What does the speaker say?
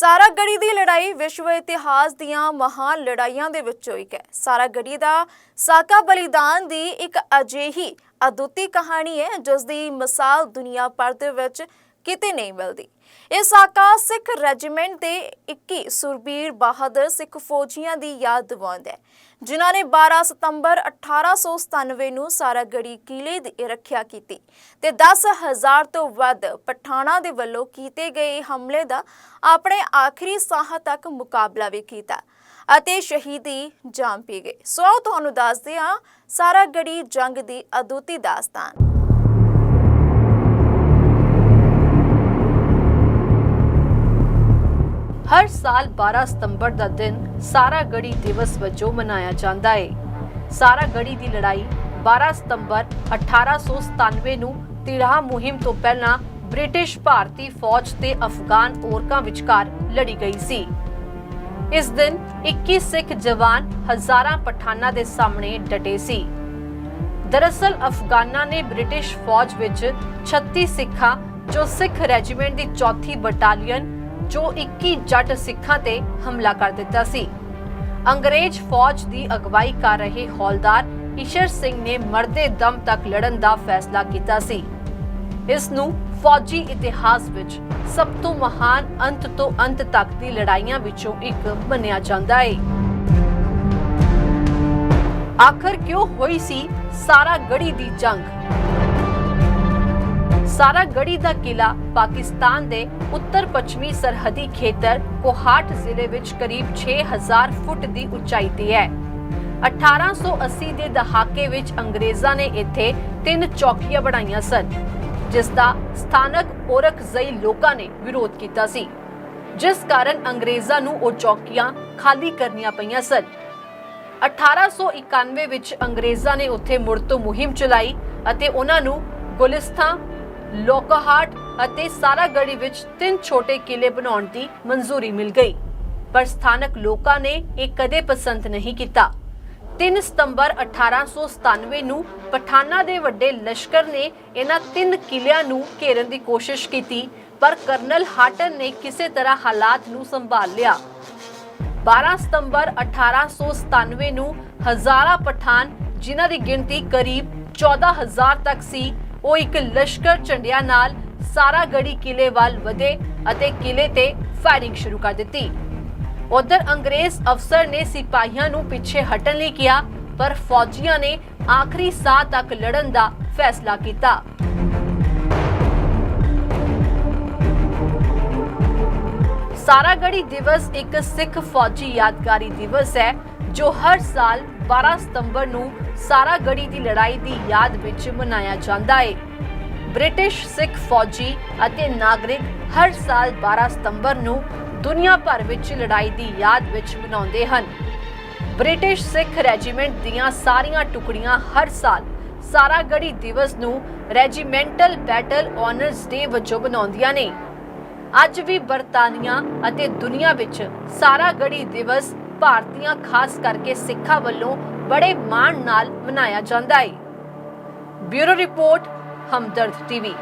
ਸਾਰਾ ਗੜੀ ਦੀ ਲੜਾਈ ਵਿਸ਼ਵ ਇਤਿਹਾਸ ਦੀਆਂ ਮਹਾਨ ਲੜਾਈਆਂ ਦੇ ਵਿੱਚੋਂ ਇੱਕ ਹੈ। ਸਾਰਾ ਗੜੀ ਦਾ ਸਾਕਾ ਬਲੀਦਾਨ ਦੀ ਇੱਕ ਅਜਿਹੀ ਅਦੁੱਤੀ ਕਹਾਣੀ ਹੈ ਜਿਸ ਦੀ ਮਿਸਾਲ ਦੁਨੀਆ ਭਰ ਦੇ ਵਿੱਚ ਕਿਤੇ ਨਹੀਂ ਮਿਲਦੀ। ਇਹ ਸਾਕਾ ਸਿੱਖ ਰੈਜੀਮੈਂਟ ਦੇ 21 ਸੁਰਬੀਰ ਬਹਾਦਰ ਸਿੱਖ ਫੌਜੀਆਂ ਦੀ ਯਾਦ ਦਿਵਾਉਂਦਾ ਹੈ, ਜਿਨ੍ਹਾਂ ਨੇ 12 ਸਤੰਬਰ 1897 ਨੂੰ ਸਾਰਾਗੜੀ ਕਿਲੇ ਦੀ ਰੱਖਿਆ ਕੀਤੀ ਤੇ 10000 ਤੋਂ ਵੱਧ ਪਠਾਣਾਂ ਦੇ ਵੱਲੋਂ ਕੀਤੇ ਗਏ ਹਮਲੇ ਦਾ ਆਪਣੇ ਆਖਰੀ ਸਾਹ ਤੱਕ ਮੁਕਾਬਲਾ ਵੀ ਕੀਤਾ ਅਤੇ ਸ਼ਹੀਦੀ ਜਾਮ ਪੀ ਗਏ। ਸੋ ਤੁਹਾਨੂੰ ਦੱਸਦੇ ਹਾਂ ਸਾਰਾਗੜੀ ਜੰਗ ਦੀ ਅਦੁੱਤੀ ਦਾਸਤਾਨ। ਹਰ ਸਾਲ 12 ਸਤੰਬਰ ਦਾ ਦਿਨ ਸਾਰਾ ਗੜੀ ਦਿਵਸ ਵਜੋਂ ਮਨਾਇਆ ਜਾਂਦਾ ਹੈ ਸਾਰਾ ਗੜੀ ਦੀ ਲੜਾਈ 12 ਸਤੰਬਰ 1897 ਨੂੰ ਤਿਰਾਹ ਮੁਹਿੰਮ ਤੋਂ ਪਹਿਲਾਂ ਬ੍ਰਿਟਿਸ਼ ਭਾਰਤੀ ਫੌਜ ਤੇ ਅਫਗਾਨ ਔਰਕਾਂ ਵਿਚਕਾਰ ਲੜੀ ਗਈ ਸੀ। ਇਸ ਦਿਨ 21 ਸਿੱਖ ਜਵਾਨ ਹਜ਼ਾਰਾਂ ਪਠਾਨਾਂ ਦੇ ਸਾਹਮਣੇ ਡਟੇ ਸੀ। ਦਰਅਸਲ ਅਫਗਾਨਾਂ ਨੇ ਬ੍ਰਿਟਿਸ਼ ਫੌਜ ਵਿੱਚ 36 ਸਿੱਖਾਂ, ਜੋ ਸਿੱਖ ਰੈਜੀਮੈਂਟ ਦੀ ਚੌਥੀ ਬਟਾਲੀਅਨ ਜੋ 21 ਜੱਟ ਸਿੱਖਾਂ ਤੇ ਹਮਲਾ ਕਰ ਦਿੱਤਾ ਸੀ। ਅੰਗਰੇਜ਼ ਫੌਜ ਦੀ ਅਗਵਾਈ ਕਰ ਰਹੇ ਹੌਲਦਾਰ ਈਸ਼ਰ ਸਿੰਘ ਨੇ ਮਰਦੇ ਦਮ ਤੱਕ ਲੜਨ ਦਾ ਫੈਸਲਾ ਕੀਤਾ ਸੀ। ਇਸ ਨੂੰ ਫੌਜੀ ਇਤਿਹਾਸ ਵਿੱਚ ਸਭ ਤੋਂ ਮਹਾਨ ਅੰਤ ਤੋਂ ਅੰਤ ਤੱਕ ਦੀ ਲੜਾਈਆਂ ਵਿੱਚੋਂ ਇੱਕ ਮੰਨਿਆ ਜਾਂਦਾ ਹੈ ਆਖਰ ਕਿਉਂ ਹੋਈ ਸੀ ਸਾਰਾ ਗੜੀ ਦੀ ਜੰਗ? ਸਾਰਾ ਗੜੀ ਦਾ ਕਿਲਾ ਪਾਕਿਸਤਾਨ ਦੇ ਉੱਤਰ ਪੱਛਮੀ ਸਰਹੱਦੀ ਖੇਤਰ ਕੋਹਾਟ ਜ਼ਿਲ੍ਹੇ ਵਿੱਚ ਕਰੀਬ 6000 ਫੁੱਟ ਦੀ ਉਚਾਈ ਤੇ ਹੈ। 1880 ਦੇ ਦਹਾਕੇ ਵਿੱਚ ਅੰਗਰੇਜ਼ਾਂ ਨੇ ਇੱਥੇ ਤਿੰਨ ਚੌਕੀਆਂ ਬਣਾਈਆਂ ਸਨ, ਜਿਸ ਦਾ ਸਥਾਨਕ ਔਰਖਜ਼ਈ ਲੋਕਾਂ ਨੇ ਵਿਰੋਧ ਕੀਤਾ ਸੀ। ਜਿਸ ਕਾਰਨ ਅੰਗਰੇਜ਼ਾਂ ਨੂੰ ਉਹ ਚੌਕੀਆਂ ਖਾਲੀ ਕਰਨੀਆਂ ਪਈਆਂ ਸਨ। 1891 ਵਿੱਚ ਅੰਗਰੇਜ਼ਾਂ ਨੇ ਉੱਥੇ ਮੁੜ ਤੋਂ ਮੁਹਿੰਮ ਚਲਾਈ ਅਤੇ ਉਹਨਾਂ ਨੂੰ ਗੁਲਿਸਤਾਨ ਲੋਕਹਾਟ ਅਤੇ ਸਾਰਾਗੜੀ ਵਿੱਚ ਤਿੰਨ ਛੋਟੇ ਕਿਲੇ ਬਣਾਉਣ ਦੀ ਮਨਜ਼ੂਰੀ ਮਿਲ ਗਈ। ਪਰ ਸਥਾਨਕ ਲੋਕਾਂ ਨੇ ਇਹ ਕਦੇ ਪਸੰਦ ਨਹੀਂ ਕੀਤਾ। 3 ਸਤੰਬਰ 1897 ਨੂੰ ਪਠਾਨਾਂ ਦੇ ਵੱਡੇ ਲਸ਼ਕਰ ਨੇ ਇਹਨਾਂ ਤਿੰਨ ਕਿਲਿਆਂ ਨੂੰ ਘੇਰਨ ਦੀ ਕੋਸ਼ਿਸ਼ ਕੀਤੀ, ਪਰ ਕਰਨਲ ਹਾਟਨ ਨੇ ਕਿਸੇ ਤਰ੍ਹਾਂ ਹਾਲਾਤ ਨੂੰ ਸੰਭਾਲ ਲਿਆ। 12 ਸਤੰਬਰ 1897 ਨੂੰ ਹਜ਼ਾਰਾਂ ਪਠਾਨ, ਜਿਨ੍ਹਾਂ ਦੀ ਗਿਣਤੀ ਕਰੀਬ 14000 ਤੱਕ ਸੀ ਉਹ ਇੱਕ ਲਸ਼ਕਰ ਝੰਡਿਆਂ ਨਾਲ ਸਾਰਾ ਗੜੀ ਕਿਲੇ ਵੱਲ ਵਧੇ ਅਤੇ ਕਿਲੇ ਤੇ ਫਾਇਰਿੰਗ ਸ਼ੁਰੂ ਕਰ ਦਿੱਤੀ। ਉਧਰ ਅੰਗਰੇਜ਼ ਅਫਸਰ ਨੇ ਸਿਪਾਹੀਆਂ ਨੂੰ ਪਿੱਛੇ ਹਟਣ ਲਈ ਕਿਹਾ, ਪਰ ਫੌਜੀਆਂ ਨੇ ਆਖਰੀ ਸਾਹ ਤੱਕ ਲੜਨ ਦਾ ਫੈਸਲਾ ਕੀਤਾ। ਸਾਰਾਗੜੀ ਦਿਵਸ ਇੱਕ ਸਿੱਖ ਫੌਜੀ ਯਾਦਗਾਰੀ ਦਿਵਸ ਹੈ, ਜੋ ਹਰ ਸਾਲ 12 ਸਤੰਬਰ ਨੂੰ ਸਾਰਾਗੜੀ ਦੀ ਲੜਾਈ ਦੀ ਯਾਦ ਵਿੱਚ ਮਨਾਇਆ ਜਾਂਦਾ ਹੈ ਬ੍ਰਿਟਿਸ਼ ਸਿੱਖ ਫੌਜੀ ਅਤੇ ਨਾਗਰਿਕ ਹਰ ਸਾਲ 12 ਸਤੰਬਰ ਨੂੰ ਦੁਨੀਆ ਭਰ ਵਿੱਚ ਲੜਾਈ ਦੀ ਯਾਦ ਵਿੱਚ ਮਨਾਉਂਦੇ ਹਨ। ਬ੍ਰਿਟਿਸ਼ ਸਿੱਖ ਰੈਜੀਮੈਂਟ ਦੀਆਂ ਸਾਰੀਆਂ ਟੁਕੜੀਆਂ ਹਰ ਸਾਲ ਸਾਰਾ ਗੜੀ ਦਿਵਸ ਨੂੰ ਰੈਜੀਮੈਂਟਲ ਬੈਟਲ ਆਨਰਸ ਡੇ ਵਜੋਂ ਮਨਾਉਂਦੀਆਂ ਨੇ। ਅੱਜ ਵੀ ਬਰਤਾਨੀਆ ਅਤੇ ਦੁਨੀਆ ਵਿੱਚ ਸਾਰਾ ਗੜੀ ਦਿਵਸ ਭਾਰਤੀਆਂ ਖਾਸ ਕਰਕੇ ਸਿੱਖਾਂ ਵੱਲੋਂ ਬੜੇ ਮਾਣ ਨਾਲ ਮਨਾਇਆ ਜਾਂਦਾ ਹੈ ਬਿਊਰੋ ਰਿਪੋਰਟ, ਹਮਦਰਦ ਟੀਵੀ।